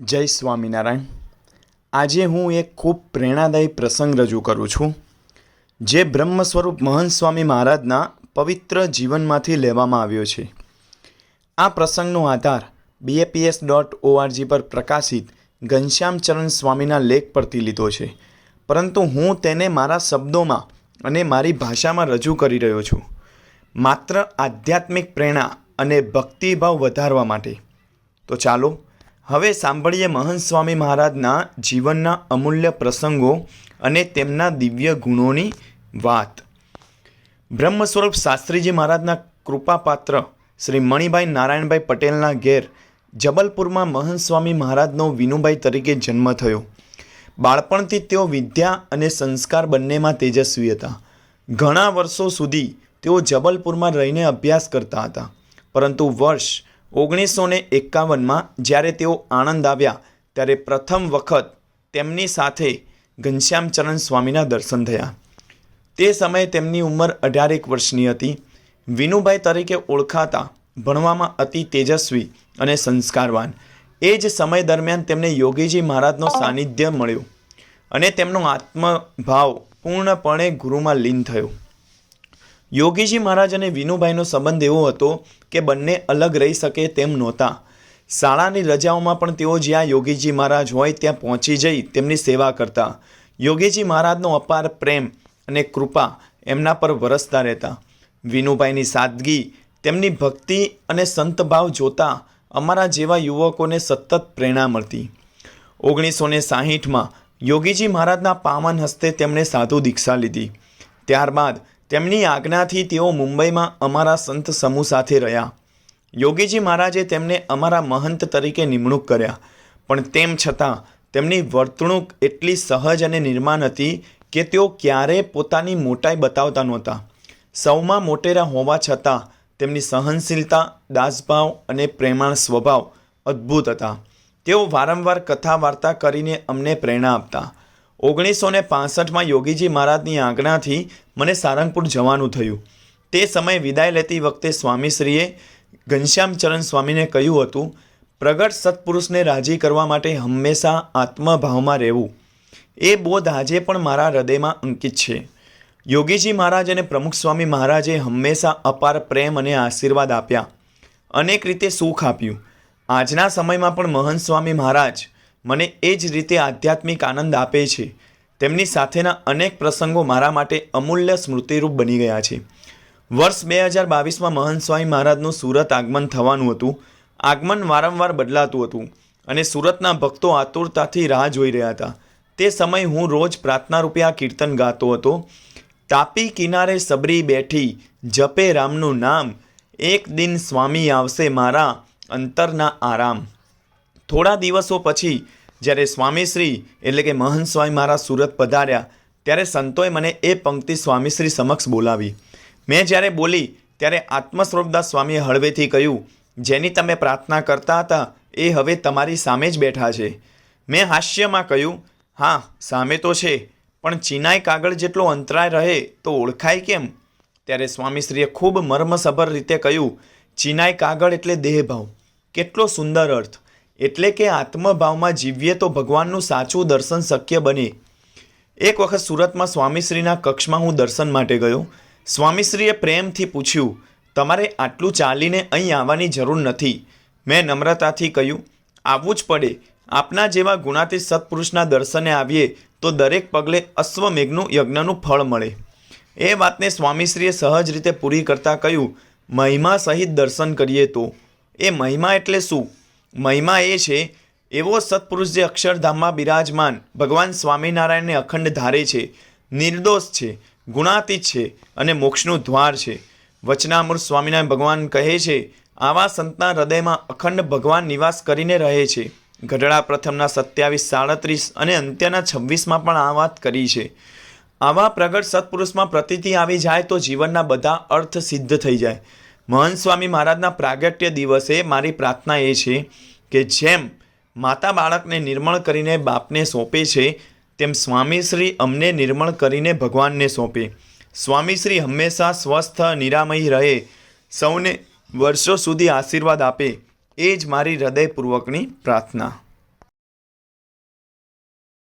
જય સ્વામિનારાયણ. આજે હું એક ખૂબ પ્રેરણાદાયી પ્રસંગ રજૂ કરું છું, જે બ્રહ્મ સ્વરૂપ મહંત સ્વામી મહારાજના પવિત્ર જીવનમાંથી લેવામાં આવ્યો છે. આ પ્રસંગનો આધાર બીએપીએસ ડોટ ઓઆરજી પર પ્રકાશિત ઘનશ્યામચરણ સ્વામીના લેખ પરથી લીધો છે. પરંતુ હું તેને મારા શબ્દોમાં અને મારી ભાષામાં રજૂ કરી રહ્યો છું. માત્ર આધ્યાત્મિક પ્રેરણા અને ભક્તિભાવ વધારવા માટે. તો ચાલો હવે સાંભળીએ મહંત સ્વામી મહારાજના જીવનના અમૂલ્ય પ્રસંગો અને તેમના દિવ્ય ગુણોની વાત. બ્રહ્મ સ્વરૂપ શાસ્ત્રીજી મહારાજના કૃપાપાત્ર શ્રી મણિભાઈ નારાયણભાઈ પટેલના ઘેર જબલપુરમાં મહંત સ્વામી મહારાજનો વિનુભાઈ તરીકે જન્મ થયો. બાળપણથી તેઓ વિદ્યા અને સંસ્કાર બંનેમાં તેજસ્વી હતા. ઘણા વર્ષો સુધી તેઓ જબલપુરમાં રહીને અભ્યાસ કરતા હતા. પરંતુ વર્ષ ઓગણીસો ને એકાવનમાં જ્યારે તેઓ આણંદ આવ્યા, ત્યારે પ્રથમ વખત તેમની સાથે ઘનશ્યામચરણ સ્વામીના દર્શન થયા. તે સમયે તેમની ઉંમર અઢારેક વર્ષની હતી. વિનુભાઈ તરીકે ઓળખાતા, ભણવામાં અતિ તેજસ્વી અને સંસ્કારવાન. એ જ સમય દરમિયાન તેમને યોગીજી મહારાજનો સાનિધ્ય મળ્યો અને તેમનો આત્મભાવ પૂર્ણપણે ગુરુમાં લીન થયો. યોગીજી મહારાજ અને વિનુભાઈનો સંબંધ એવો હતો કે બંને અલગ રહી શકે તેમ નહોતા. શાળાની રજાઓમાં પણ તેઓ જ્યાં યોગીજી મહારાજ હોય ત્યાં પહોંચી જઈ તેમની સેવા કરતા. યોગીજી મહારાજનો અપાર પ્રેમ અને કૃપા એમના પર વરસતા રહેતા. વિનુભાઈની સાદગી, તેમની ભક્તિ અને સંતભાવ જોતા અમારા જેવા યુવકોને સતત પ્રેરણા મળતી. ઓગણીસો ને સાહીઠમાં યોગીજી મહારાજના પાવન હસ્તે તેમણે સાધુ દીક્ષા લીધી. ત્યારબાદ તેમની આજ્ઞાથી તેઓ મુંબઈમાં અમારા સંત સમૂહ સાથે રહ્યા. યોગીજી મહારાજે તેમને અમારા મહંત તરીકે નિમણૂક કર્યા. પણ તેમ છતાં, તેમની વર્તણૂક એટલી સહજ અને નિર્માણ હતી કે તેઓ ક્યારેય પોતાની મોટાઈ બતાવતા નહોતા. સૌમાં મોટેરા હોવા છતાં, તેમની સહનશીલતા, દાસભાવ અને પ્રેમાળ સ્વભાવ અદ્ભુત હતા. તેઓ વારંવાર કથા વાર્તા કરીને અમને પ્રેરણા આપતા. ઓગણીસો ને પાસઠમાં યોગીજી મહારાજની આજ્ઞાથી મને સારંગપુર જવાનું થયું. તે સમયે વિદાય લેતી વખતે સ્વામીશ્રીએ ઘનશ્યામચરણ સ્વામીને કહ્યું હતું, પ્રગટ સત્પુરુષને રાજી કરવા માટે હંમેશા આત્મભાવમાં રહેવું. એ બોધ આજે પણ મારા હૃદયમાં અંકિત છે. યોગીજી મહારાજ અને પ્રમુખ સ્વામી મહારાજે હંમેશા અપાર પ્રેમ અને આશીર્વાદ આપ્યા. અનેક રીતે સુખ આપ્યું. આજના સમયમાં પણ મહંત સ્વામી મહારાજ મને એ જ રીતે આધ્યાત્મિક આનંદ આપે છે. તેમની સાથેના અનેક પ્રસંગો મારા માટે અમૂલ્ય સ્મૃતિરૂપ બની ગયા છે. વર્ષ બે હજાર બાવીસમાં મહંત સ્વામી મહારાજનું સુરત આગમન થવાનું હતું. આગમન વારંવાર બદલાતું હતું અને સુરતના ભક્તો આતુરતાથી રાહ જોઈ રહ્યા હતા. તે સમયે હું રોજ પ્રાર્થના રૂપે આ કીર્તન ગાતો હતો. તાપી કિનારે સબરી બેઠી, જપે રામનું નામ. એક દિન સ્વામી આવશે મારા અંતરના આરામ. થોડા દિવસો પછી જ્યારે સ્વામીશ્રી એટલે કે મહંત સ્વામી મારા સુરત પધાર્યા, ત્યારે સંતોએ મને એ પંક્તિ સ્વામીશ્રી સમક્ષ બોલાવી. મેં જ્યારે બોલી, ત્યારે આત્મસ્વરૂપદાસ સ્વામીએ હળવેથી કહ્યું, જેની તમે પ્રાર્થના કરતા હતા, એ હવે તમારી સામે જ બેઠા છે. મેં હાસ્યમાં કહ્યું, હા, સામે તો છે, પણ ચિનાઈ કાગળ જેટલો અંતરાય રહે તો ઓળખાય કેમ? ત્યારે સ્વામીશ્રીએ ખૂબ મર્મસભર રીતે કહ્યું, ચિનાઈ કાગળ એટલે દેહભાવ. કેટલો સુંદર અર્થ. એટલે કે આત્મભાવમાં જીવીએ તો ભગવાનનું સાચું દર્શન શક્ય બને. એક વખત સુરતમાં સ્વામીશ્રીના કક્ષમાં હું દર્શન માટે ગયો. સ્વામીશ્રીએ પ્રેમથી પૂછ્યું, તમારે આટલું ચાલીને અહીં આવવાની જરૂર નથી. મેં નમ્રતાથી કહ્યું આવવું જ પડે. આપના જેવા ગુણાતી સત્પુરુષના દર્શને આવીએ તો દરેક પગલે અશ્વમેઘનું યજ્ઞનું ફળ મળે. એ વાતને સ્વામીશ્રીએ સહજ રીતે પૂરી કરતાં કહ્યું, મહિમા સહિત દર્શન કરીએ તો. એ મહિમા એટલે શું? મહિમા એ છે, એવો સત્પુરુષ જે અક્ષરધામમાં બિરાજમાન ભગવાન સ્વામિનારાયણને અખંડ ધારે છે, નિર્દોષ છે, ગુણાતીત છે અને મોક્ષનું દ્વાર છે. વચનામૃત સ્વામિનારાયણ ભગવાન કહે છે, આવા સંતના હૃદયમાં અખંડ ભગવાન નિવાસ કરીને રહે છે. ગઢડા પ્રથમના સત્યાવીસ, સાડત્રીસ અને અંત્યના છવ્વીસમાં પણ આ વાત કરી છે. આવા પ્રગટ સત્પુરુષમાં પ્રતિતિ આવી જાય તો જીવનના બધા અર્થ સિદ્ધ થઈ જાય. મહંત સ્વામી મહારાજના પ્રાગટ્ય દિવસે મારી પ્રાર્થના એ છે કે જેમ માતા બાળકને નિર્મળ કરીને બાપને સોંપે છે, તેમ સ્વામીશ્રી અમને નિર્મળ કરીને ભગવાનને સોંપે. સ્વામીશ્રી હંમેશા સ્વસ્થ, નિરામય રહે. સૌને વર્ષો સુધી આશીર્વાદ આપે. એ જ મારી હૃદયપૂર્વકની પ્રાર્થના.